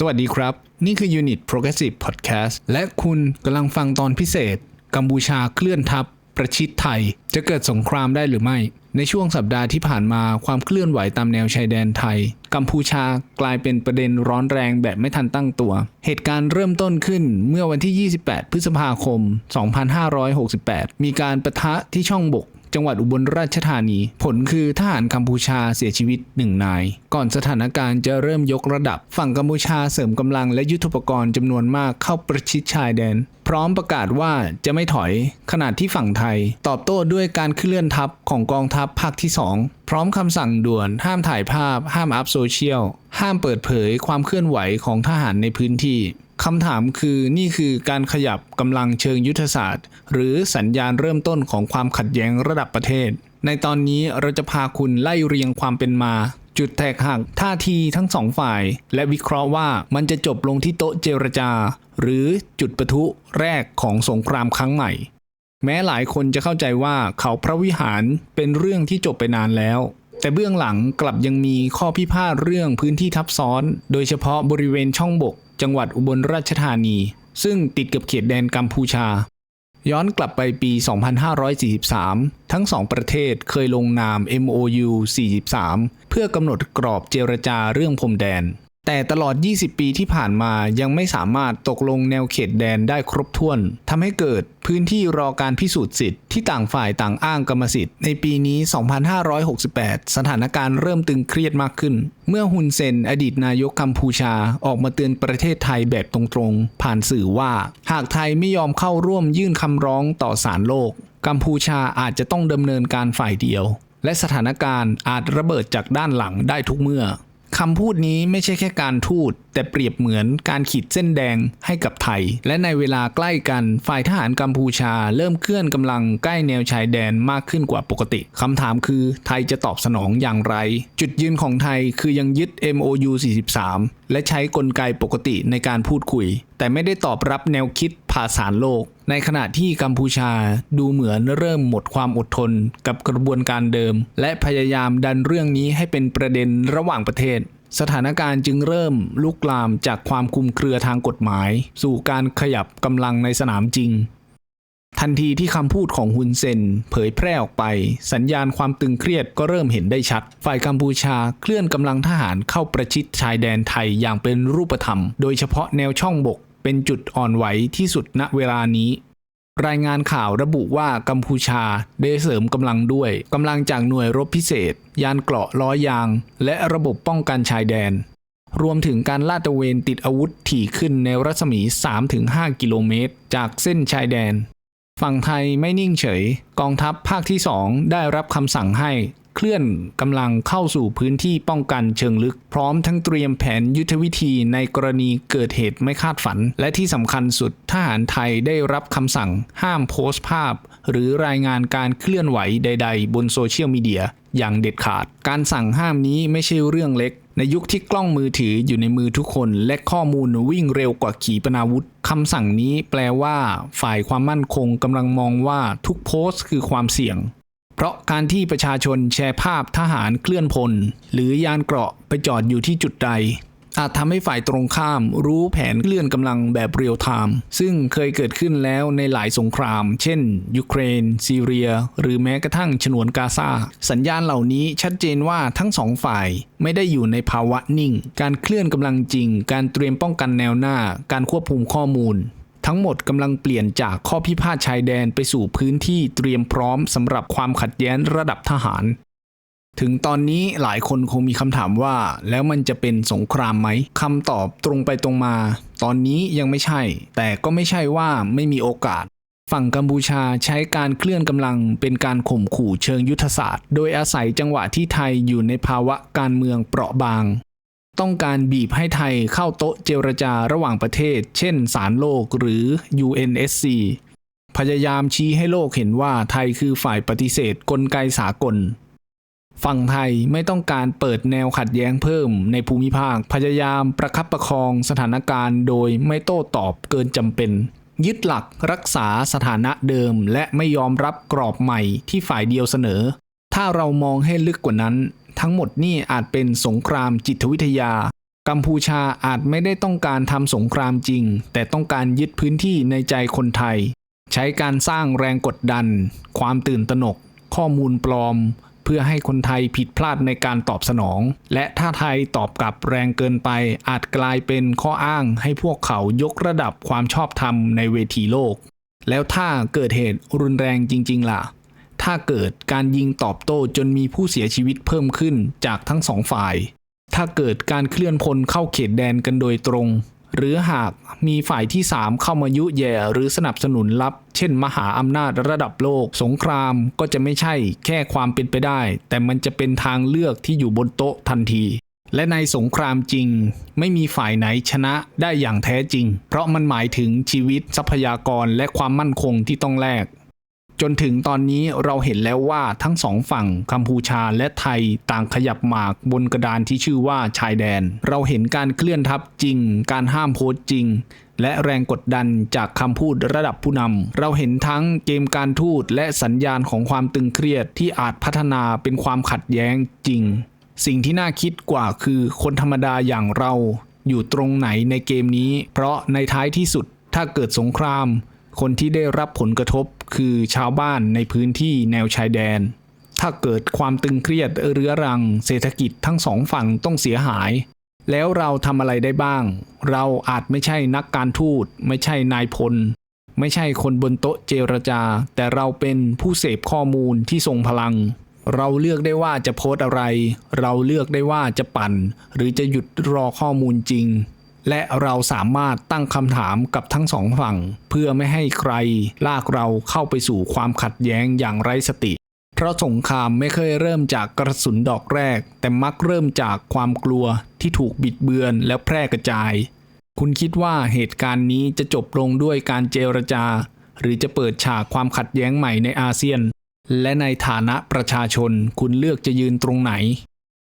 สวัสดีครับ นี่คือ Unit Progressive Podcast และคุณกำลังฟังตอนพิเศษ กัมพูชาเคลื่อนทัพ ประชิดไทย จะเกิดสงครามได้หรือไม่ ในช่วงสัปดาห์ที่ผ่านมาความเคลื่อนไหวตามแนวชายแดนไทย กัมพูชากลายเป็นประเด็นร้อนแรงแบบไม่ทันตั้งตัว เหตุการณ์เริ่มต้นขึ้นเมื่อวันที่ 28 พฤษภาคม 2568 มีการประทะที่ช่องบก จังหวัดอุบลราชธานี ผลคือทหารกัมพูชาเสียชีวิตหนึ่งนาย ก่อนสถานการณ์จะเริ่มยกระดับ ฝั่งกัมพูชาเสริมกำลังและยุทธปกรณ์จำนวนมากเข้าประชิดชายแดน พร้อมประกาศว่าจะไม่ถอย ขณะที่ฝั่งไทย ตอบโต้ด้วยการเคลื่อนทัพของกองทัพภาคที่ 2 พร้อมคำสั่งด่วน ห้ามถ่ายภาพ ห้ามอัพโซเชียล ห้ามเปิดเผยความเคลื่อนไหวของทหารในพื้นที่ คำถามคือนี่คือการขยับกำลังเชิงยุทธศาสตร์ หรือสัญญาณเริ่มต้นของความขัดแย้งระดับประเทศ ในตอนนี้เราจะพาคุณไล่เรียงความเป็นมา จุดแตกหักท่าทีทั้งสองฝ่าย และวิเคราะห์ว่ามันจะจบลงที่โต๊ะเจรจา หรือจุดประทุแรกของสงครามครั้งใหม่ แม้หลายคนจะเข้าใจว่าเขาพระวิหารเป็นเรื่องที่จบไปนานแล้วแต่เบื้องหลังกลับยังมีข้อพิพาทเรื่องพื้นที่ทับซ้อน โดยเฉพาะบริเวณช่องบก จังหวัดอุบลราชธานี ซึ่งติดกับเขตแดนกัมพูชา ย้อนกลับไปปี 2543 ทั้งสองประเทศเคยลงนาม MOU 43 เพื่อกำหนดกรอบเจรจาเรื่องพรมแดน แต่ตลอด 20 ปีที่ผ่านมายังไม่สามารถตกลงแนวเขตแดนได้ครบถ้วนทำให้เกิดพื้นที่รอการพิสูจน์สิทธิ์ที่ต่างฝ่ายต่างอ้างกรรมสิทธิ์ในปีนี้ 2568 สถานการณ์เริ่มตึงเครียดมากขึ้น เมื่อฮุนเซนอดีตนายกกัมพูชาออกมาเตือนประเทศไทยแบบตรงๆ ผ่านสื่อว่า หากไทยไม่ยอมเข้าร่วมยื่นคำร้องต่อศาลโลก กัมพูชาอาจจะต้องดำเนินการฝ่ายเดียว และสถานการณ์อาจระเบิดจากด้านหลังได้ทุกเมื่อ คำพูดนี้ไม่ใช่แค่การทูต แต่เปรียบเหมือนการขีดเส้นแดงให้กับไทย และในเวลาใกล้กันฝ่ายทหารกัมพูชา เริ่มเคลื่อนกำลังใกล้แนวชายแดนมากขึ้นกว่าปกติคำถามคือไทยจะตอบสนองอย่างไร จุดยืนของไทยคือยังยึด MOU 43 และใช้กลไกปกติในการพูดคุย แต่ไม่ได้ตอบรับแนวคิดภาษานโลก ในขณะที่กัมพูชาดูเหมือนเริ่มหมดความอดทนกับกระบวนการเดิม และพยายามดันเรื่องนี้ให้เป็นประเด็นระหว่างประเทศ สถานการณ์จึงเริ่มลุกลามจากความคุมเครือทางกฎหมาย สู่การขยับกำลังในสนามจริง ทันทีที่คำพูดของฮุนเซนเผยแพร่ออกไป สัญญาณความตึงเครียดก็เริ่มเห็นได้ชัด ฝ่ายกัมพูชาเคลื่อนกำลังทหารเข้าประชิดชายแดนไทยอย่างเป็นรูปธรรม โดยเฉพาะแนวช่องบกเป็นจุดอ่อนไหวที่สุดณเวลานี้ รายงานข่าวระบุว่ากัมพูชาได้เสริมกำลังด้วยกำลังจากหน่วยรบพิเศษ ยานเกราะล้อยาง และระบบป้องกันชายแดน รวมถึงการลาดตระเวนติดอาวุธถี่ขึ้นในรัศมี 3-5 กิโลเมตร จากเส้นชายแดน ฝั่งไทยไม่นิ่งเฉย กองทัพภาคที่ 2 ได้รับคำสั่งให้เคลื่อนกำลังเข้าสู่พื้นที่ป้องกันเชิงลึก พร้อมทั้งเตรียมแผนยุทธวิธีในกรณีเกิดเหตุไม่คาดฝัน และที่สำคัญสุดทหารไทยได้รับคำสั่งห้ามโพสต์ภาพ หรือรายงานการเคลื่อนไหวใด ๆ บนโซเชียลมีเดียอย่างเด็ดขาด การสั่งห้ามนี้ไม่ใช่เรื่องเล็ก ในยุคที่กล้องมือถืออยู่ในมือทุกคนและข้อมูลวิ่งเร็วกว่าขีปนาวุธคำสั่งนี้แปลว่า ฝ่ายความมั่นคงกำลังมองว่าทุกโพสต์คือความเสี่ยง เพราะการที่ประชาชนแชร์ภาพทหารเคลื่อนพล หรือยานเกราะไปจอดอยู่ที่จุดใด อาจทำให้ฝ่ายตรงข้ามรู้แผนเคลื่อนกำลังแบบเรียลไทม์ซึ่งเคยเกิดขึ้นแล้วในหลายสงคราม เช่น ยูเครน ซีเรีย หรือแม้กระทั่งฉนวนกาซาสัญญาณเหล่านี้ชัดเจนว่าทั้งสองฝ่ายไม่ได้อยู่ในภาวะนิ่ง การเคลื่อนกำลังจริง การเตรียมป้องกันแนวหน้า การควบคุมข้อมูล ทั้งหมดกำลังเปลี่ยนจากข้อพิพาทชายแดนไปสู่พื้นที่เตรียมพร้อมสำหรับความขัดแย้งระดับทหาร ถึงตอนนี้หลายคนคงมีคำถามว่า แล้วมันจะเป็นสงครามไหมคำตอบตรงไปตรงมา ตอนนี้ยังไม่ใช่ แต่ก็ไม่ใช่ว่าไม่มีโอกาส ฝั่งกัมพูชาใช้การเคลื่อนกำลังเป็นการข่มขู่เชิงยุทธศาสตร์ โดยอาศัยจังหวะที่ไทยอยู่ในภาวะการเมืองเปราะบาง ต้องการบีบให้ไทยเข้าโต๊ะเจรจาระหว่างประเทศ เช่นศาลโลกหรือ UNSC พยายามชี้ให้โลกเห็นว่าไทยคือฝ่ายปฏิเสธกลไกสากล ฝั่งไทยไม่ต้องการเปิดแนวขัดแย้งเพิ่มในภูมิภาค พยายามประคับประคองสถานการณ์โดยไม่โต้ตอบเกินจำเป็น ยึดหลักรักษาสถานะเดิม และไม่ยอมรับกรอบใหม่ที่ฝ่ายเดียวเสนอ ถ้าเรามองให้ลึกกว่านั้น ทั้งหมดนี่อาจเป็นสงครามจิตวิทยา กัมพูชาอาจไม่ได้ต้องการทำสงครามจริง แต่ต้องการยึดพื้นที่ในใจคนไทย ใช้การสร้างแรงกดดัน ความตื่นตระหนก ข้อมูลปลอม พื่อให้คนไทยผิดพลาดในการตอบสนอง และถ้าไทยตอบกลับแรงเกินไปอาจกลายเป็นข้ออ้างให้พวกเขายกระดับความชอบธรรมในเวทีโลก แล้วถ้าเกิดเหตุรุนแรงจริง ๆ ล่ะ ถ้าเกิดการยิงตอบโต้จนมีผู้เสียชีวิตเพิ่มขึ้นจากทั้งสองฝ่าย ถ้าเกิดการเคลื่อนพลเข้าเขตแดนกันโดยตรง หรือหากมีฝ่ายที่ 3 เข้ามายุแย่หรือสนับสนุนลับ เช่น มหาอำนาจระดับโลก สงครามก็จะไม่ใช่แค่ความเป็นไปได้ แต่มันจะเป็นทางเลือกที่อยู่บนโต๊ะทันที และในสงครามจริง ไม่มีฝ่ายไหนชนะได้อย่างแท้จริง เพราะมันหมายถึงชีวิตทรัพยากรและความมั่นคงที่ต้องแลก จนถึงตอนนี้เราเห็นแล้วว่าทั้งสองฝั่งกัมพูชาและไทยต่างขยับหมากบนกระดานที่ชื่อว่าชายแดน เราเห็นการเคลื่อนทัพจริง การห้ามโพสต์จริง และแรงกดดันจากคำพูดระดับผู้นำเราเห็นทั้งเกมการทูตและสัญญาณของความตึงเครียดที่อาจพัฒนาเป็นความขัดแย้งจริง สิ่งที่น่าคิดกว่าคือคนธรรมดาอย่างเราอยู่ตรงไหนในเกมนี้ เพราะในท้ายที่สุดถ้าเกิดสงคราม คนที่ได้รับผลกระทบ คือชาวบ้านในพื้นที่แนวชายแดน ถ้าเกิดความตึงเครียดเรื้อรัง เศรษฐกิจทั้งสองฝั่งต้องเสียหาย แล้วเราทำอะไรได้บ้าง เราอาจไม่ใช่นักการทูต ไม่ใช่นายพล ไม่ใช่คนบนโต๊ะเจรจา แต่เราเป็นผู้เสพข้อมูลที่ทรงพลัง เราเลือกได้ว่าจะโพสต์อะไร เราเลือกได้ว่าจะปั่น หรือจะหยุดรอข้อมูลจริง และเราสามารถตั้งคำถามกับทั้งสองฝั่ง เพื่อไม่ให้ใครลากเราเข้าไปสู่ความขัดแย้งอย่างไร้สติ เพราะสงครามไม่เคยเริ่มจากกระสุนดอกแรก แต่มักเริ่มจากความกลัวที่ถูกบิดเบือนและแพร่กระจาย คุณคิดว่าเหตุการณ์นี้จะจบลงด้วยการเจรจา หรือจะเปิดฉากความขัดแย้งใหม่ในอาเซียน และในฐานะประชาชนคุณเลือกจะยืนตรงไหน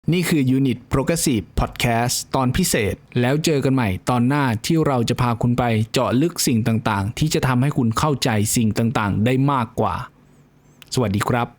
นี่คือ Unit Progressive Podcast ตอนพิเศษ แล้วเจอกันใหม่ตอนหน้าที่เราจะพาคุณไปเจาะลึกสิ่งต่างๆ ที่จะทำให้คุณเข้าใจสิ่งต่างๆ ได้มากกว่า สวัสดีครับ